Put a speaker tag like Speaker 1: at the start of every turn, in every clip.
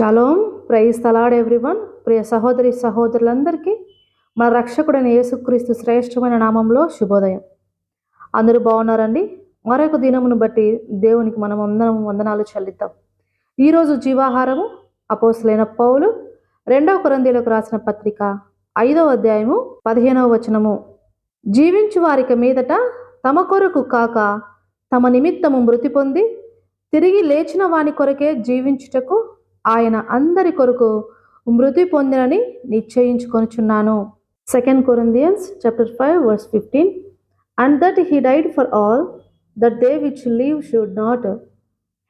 Speaker 1: Shalom praise the Lord everyone ప్రియ సహోదరి సహోదరులందరికీ మన రక్షకుడైన యేసుక్రీస్తు శ్రేష్టమైన నామంలో శుభోదయం. అందరూ బాగున్నారండి? మరొక దినమును బట్టి దేవునికి మనం అందరం వందనాలు చెల్లిద్దాం. ఈరోజు జీవాహారము అపోసలైన పౌలు రెండవ కొరందీలకు రాసిన పత్రిక ఐదవ అధ్యాయము పదిహేనవ వచనము. జీవించు వారికి మీదట తమ కొరకు కాక తమ నిమిత్తము మృతి పొంది తిరిగి లేచిన వాని కొరకే జీవించుటకు ఆయన అందరి కొరకు మృతి పొందినని నిశ్చయించుకొనుచున్నాను. Second Corinthians chapter five verse fifteen and that he died for all that they which live should not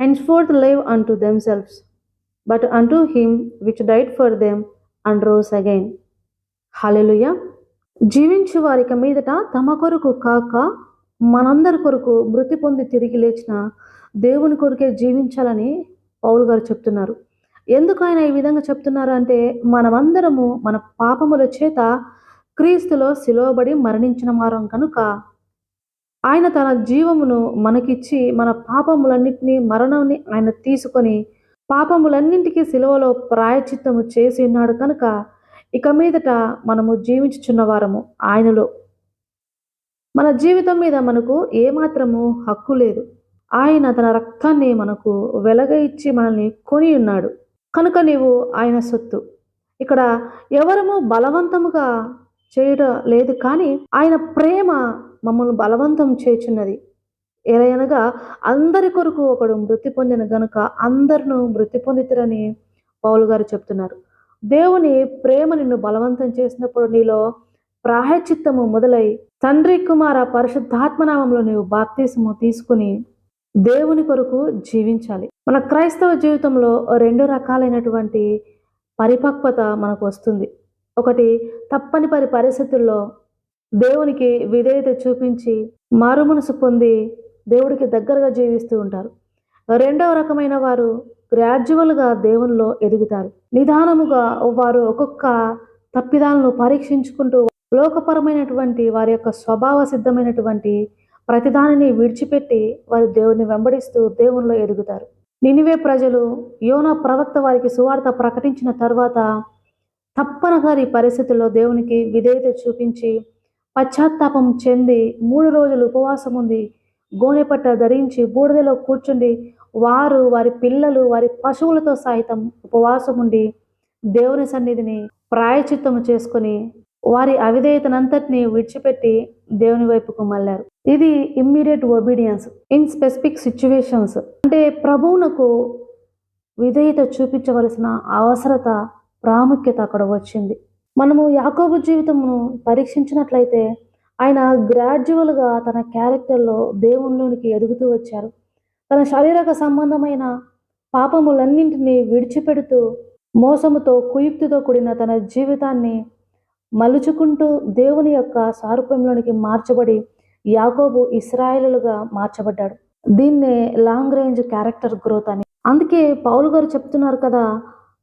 Speaker 1: henceforth live unto themselves but unto him which died for them and rose again hallelujah జీవించు వారిక మీదట తమ కొరకు కాక మనందరి కొరకు మృతి పొంది తిరిగి లేచిన దేవుని కొరకే జీవించాలని పౌల్ గారు చెప్తున్నారు. ఎందుకు ఆయన ఈ విధంగా చెప్తున్నారు అంటే మనమందరము మన పాపముల చేత క్రీస్తులో సిలువబడి మరణించిన వారం కనుక ఆయన తన జీవమును మనకిచ్చి మన పాపములన్నింటినీ మరణాన్ని ఆయన తీసుకొని పాపములన్నింటికీ సిలువలో ప్రాయచిత్తము చేసి ఉన్నాడు కనుక ఇక మీదట మనము జీవించుచున్న వారము ఆయనలో. మన జీవితం మీద మనకు ఏమాత్రము హక్కు లేదు. ఆయన తన రక్తాన్ని మనకు వెలగ ఇచ్చి మనల్ని కొని ఉన్నాడు. కనుక నీవు ఆయన సొత్తు. ఇక్కడ ఎవరము బలవంతముగా చేయడం లేదు కానీ ఆయన ప్రేమ మమ్మల్ని బలవంతం చేయుచున్నది. ఎలయనగా అందరి కొరకు ఒకడు మృతి పొందిన గనుక అందరిను మృతి పొందితురని పౌలు గారు చెప్తున్నారు. దేవుని ప్రేమ నిన్ను బలవంతం చేసినప్పుడు నీలో ప్రాయచిత్తము మొదలై తండ్రి కుమార పరిశుద్ధాత్మనామంలో నీవు బాప్తీసము తీసుకుని దేవుని కొరకు జీవించాలి. మన క్రైస్తవ జీవితంలో రెండు రకాలైనటువంటి పరిపక్వత మనకు వస్తుంది. ఒకటి తప్పనిపరి పరిస్థితుల్లో దేవునికి విధేయత చూపించి మారుమనసు పొంది దేవుడికి దగ్గరగా జీవిస్తూ ఉంటారు. రెండవ రకమైన వారు గ్రాడ్యువల్గా దేవునిలో ఎదుగుతారు. నిదానముగా వారు ఒక్కొక్క తప్పిదాలను పరీక్షించుకుంటూ లోకపరమైనటువంటి వారి యొక్క స్వభావ సిద్ధమైనటువంటి ప్రతిదానిని విడిచిపెట్టి వారు దేవుని వెంబడిస్తూ దేవునిలో ఎదుగుతారు. నినివే ప్రజలు యోనా ప్రవక్త వారికి సువార్త ప్రకటించిన తర్వాత తప్పనిసరి పరిస్థితుల్లో దేవునికి విధేయత చూపించి పశ్చాత్తాపం చెంది మూడు రోజులు ఉపవాసం ఉంది గోనెపట్ట ధరించి బూడిదలో కూర్చుండి వారు వారి పిల్లలు వారి పశువులతో సహితం ఉపవాసం ఉండి దేవుని సన్నిధిని ప్రాయచిత్తము చేసుకొని వారి అవిధేయతనంతటిని విడిచిపెట్టి దేవుని వైపుకు మళ్ళారు. ఇది immediate obedience in specific situations అంటే ప్రభువునకు విధేయత చూపించవలసిన అవసరత ప్రాముఖ్యత అక్కడ వచ్చింది. మనము యాకోబు జీవితమును పరీక్షించినట్లయితే ఆయన గ్రాడ్యువల్గా తన క్యారెక్టర్లో దేవునిలోనికి ఎదుగుతూ వచ్చారు. తన శారీరక సంబంధమైన పాపములన్నింటినీ విడిచిపెడుతూ మోసముతో కుయుక్తితో కూడిన తన జీవితాన్ని మలుచుకుంటూ దేవుని యొక్క సారూప్యంలోనికి మార్చబడి యాకోబు ఇస్రాయేలుగా మార్చబడ్డాడు. దీన్నే లాంగ్ రేంజ్ క్యారెక్టర్ గ్రోత్ అని. అందుకే పౌలు గారు చెప్తున్నారు కదా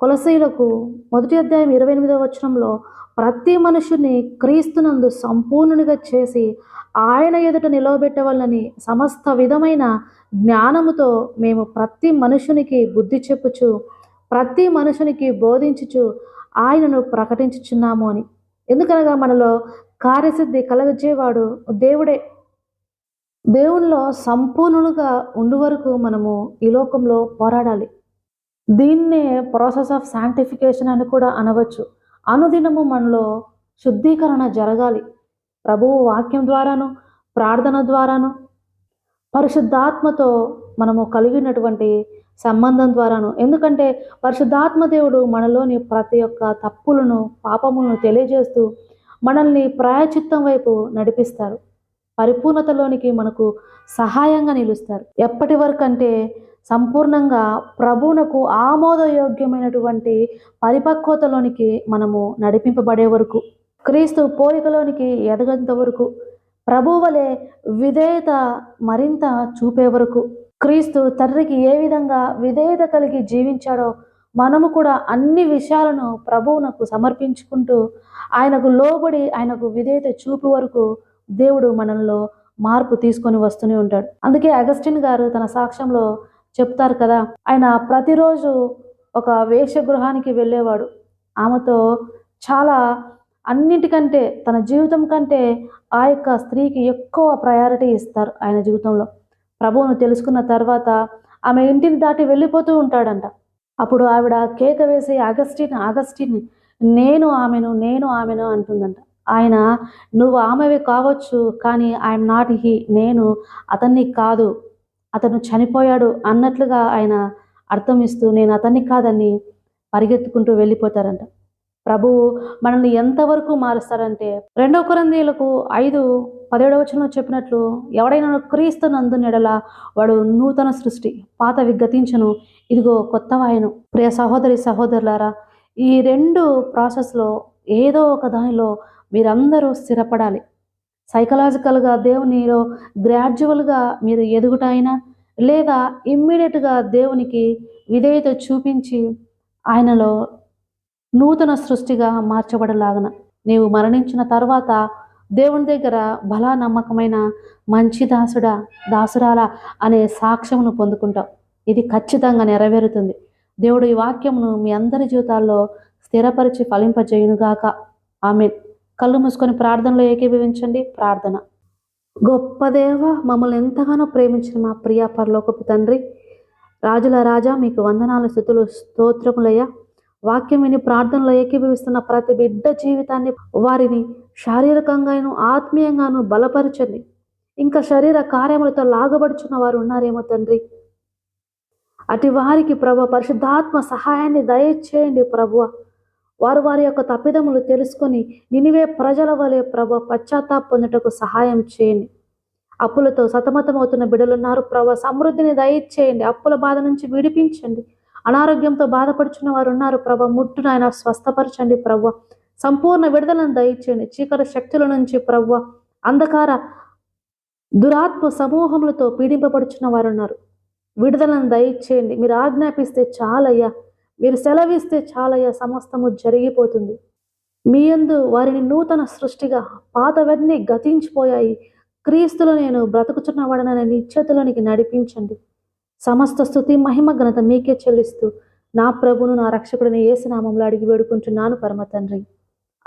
Speaker 1: కొలసైలకు మొదటి అధ్యాయం ఇరవై ఎనిమిదవ వచనంలో ప్రతి మనుషుని క్రీస్తునందు సంపూర్ణునిగా చేసి ఆయన ఎదుట నిలవబెట్టవాలని సమస్త విధమైన జ్ఞానముతో మేము ప్రతి మనుషునికి బుద్ధి చెప్పుచు ప్రతి మనుషునికి బోధించుచు ఆయనను ప్రకటించుచున్నాము అని. ఎందుకనగా మనలో కార్యసిద్ధి కలగజేవాడు దేవుడే. దేవునిలో సంపూర్ణులుగా ఉండు వరకు మనము ఈ లోకంలో పోరాడాలి. దీన్నే ప్రాసెస్ ఆఫ్ శాంటిఫికేషన్ అని కూడా అనవచ్చు. అనుదినము మనలో శుద్ధీకరణ జరగాలి. ప్రభువు వాక్యం ద్వారాను ప్రార్థన ద్వారాను పరిశుద్ధాత్మతో మనము కలిగినటువంటి సంబంధం ద్వారాను. ఎందుకంటే పరిశుద్ధాత్మదేవుడు మనలోని ప్రతి ఒక్క తప్పులను పాపములను తెలియజేస్తూ మనల్ని ప్రాయచిత్తం వైపు నడిపిస్తారు. పరిపూర్ణతలోనికి మనకు సహాయంగా నిలుస్తారు. ఎప్పటి వరకు అంటే సంపూర్ణంగా ప్రభువునకు ఆమోదయోగ్యమైనటువంటి పరిపక్వతలోనికి మనము నడిపింపబడే వరకు క్రీస్తు పోలికలోనికి ఎదగంత వరకు ప్రభువలే విధేయత మరింత చూపే వరకు క్రీస్తు తండ్రికి ఏ విధంగా విధేయత కలిగి జీవించాడో మనము కూడా అన్ని విషయాలను ప్రభువునకు సమర్పించుకుంటూ ఆయనకు లోబడి ఆయనకు విధేయత చూపు వరకు దేవుడు మనలో మార్పు తీసుకొని వస్తూనే ఉంటాడు. అందుకే అగస్టిన్ గారు తన సాక్ష్యంలో చెప్తారు కదా ఆయన ప్రతిరోజు ఒక వేషగృహానికి వెళ్ళేవాడు. ఆమెతో చాలా అన్నిటికంటే తన జీవితం కంటే ఆ యొక్క స్త్రీకి ఎక్కువ ప్రయారిటీ ఇస్తారు ఆయన జీవితంలో. ప్రభువును తెలుసుకున్న తర్వాత ఆమె ఇంటిని దాటి వెళ్ళిపోతూ ఉంటాడంట. అప్పుడు ఆవిడ కేక వేసి అగస్టిన్ అగస్టిన్ నేను ఆమెను నేను ఆమెను అంటుందంట. ఆయన నువ్వు ఆమెవి కావచ్చు కానీ ఐఎమ్ నాట్ హీ నేను అతన్ని కాదు అతను చనిపోయాడు అన్నట్లుగా ఆయన అర్థం ఇస్తూ నేను అతన్ని కాదని పరిగెత్తుకుంటూ వెళ్ళిపోతారంట. ప్రభువు మనల్ని ఎంతవరకు మారుస్తారంటే రెండో కొరందీలకు ఐదు పదిహేడవ వచనంలో చెప్పినట్లు ఎవడైనా క్రీస్తు నందు నెడల వాడు నూతన సృష్టి పాత విగతించను ఇదిగో కొత్త వాయను. ప్రియ సహోదరి సహోదరులారా ఈ రెండు ప్రాసెస్లో ఏదో ఒక దానిలో మీరందరూ స్థిరపడాలి. సైకలాజికల్గా దేవునిలో గ్రాడ్యువల్గా మీరు ఎదుగుట అయినా లేదా ఇమ్మీడియట్గా దేవునికి విధేయత చూపించి ఆయనలో నూతన సృష్టిగా మార్చబడలాగన. నీవు మరణించిన తర్వాత దేవుని దగ్గర బలా నమ్మకమైన మంచి దాసుడా దాసురాలా అనే సాక్ష్యమును పొందుకుంటావు ఇది ఖచ్చితంగా నెరవేరుతుంది. దేవుడు ఈ వాక్యమును మీ అందరి జీవితాల్లో స్థిరపరిచి ఫలింపజేయునుగాక. ఆమె కళ్ళు మూసుకొని ప్రార్థనలో ఏకీభవించండి. ప్రార్థన. గొప్ప దేవ మమ్మల్ని ఎంతగానో ప్రేమించిన మా ప్రియ పరలోకపు తండ్రి రాజుల రాజా మీకు వందనాలు స్థుతులు స్తోత్రములయ్యా. వాక్యం విని ప్రార్థనలో ఏకీభవిస్తున్న ప్రతి బిడ్డ జీవితాన్ని వారిని శారీరకంగాను ఆత్మీయంగాను బలపరచండి. ఇంకా శరీర కార్యములతో లాగబడుచున్న వారు ఉన్నారేమో తండ్రి? అటు వారికి ప్రభు పరిశుద్ధాత్మ సహాయాన్ని దయచేయండి ప్రభువ. వారు వారి యొక్క తప్పిదములు తెలుసుకొని నినివే ప్రజల వలె ప్రభు పశ్చాత్తాప పొందుటకు సహాయం చేయండి. అప్పులతో సతమతమవుతున్న బిడలున్నారు ప్రభు. సమృద్ధిని దయచేయండి. అప్పుల బాధ నుంచి విడిపించండి. అనారోగ్యంతో బాధపడుచున్న వారు ఉన్నారు ప్రభ. ముట్టునైనా స్వస్థపరచండి ప్రభు. సంపూర్ణ విడుదలను దయచేయండి. చీకటి శక్తుల నుంచి ప్రవ్వ అంధకార దురాత్మ సమూహములతో పీడింపబడుచున్న వారు ఉన్నారు విడుదలను దయచేయండి. మీరు ఆజ్ఞాపిస్తే చాలయ్యా. మీరు సెలవిస్తే చాలయ్యా. సమస్తము జరిగిపోతుంది. మీ యందు వారిని నూతన సృష్టిగా పాతవన్నీ గతించిపోయాయి. క్రీస్తులు నేను బ్రతుకుచున్నవాడనని నిశ్చతలోనికి నడిపించండి. సమస్త స్థుతి మహిమ ఘనత మీకే చెల్లిస్తూ నా ప్రభును నా రక్షకుడిని ఏసునామంలో అడిగి వేడుకుంటున్నాను పరమ తండ్రి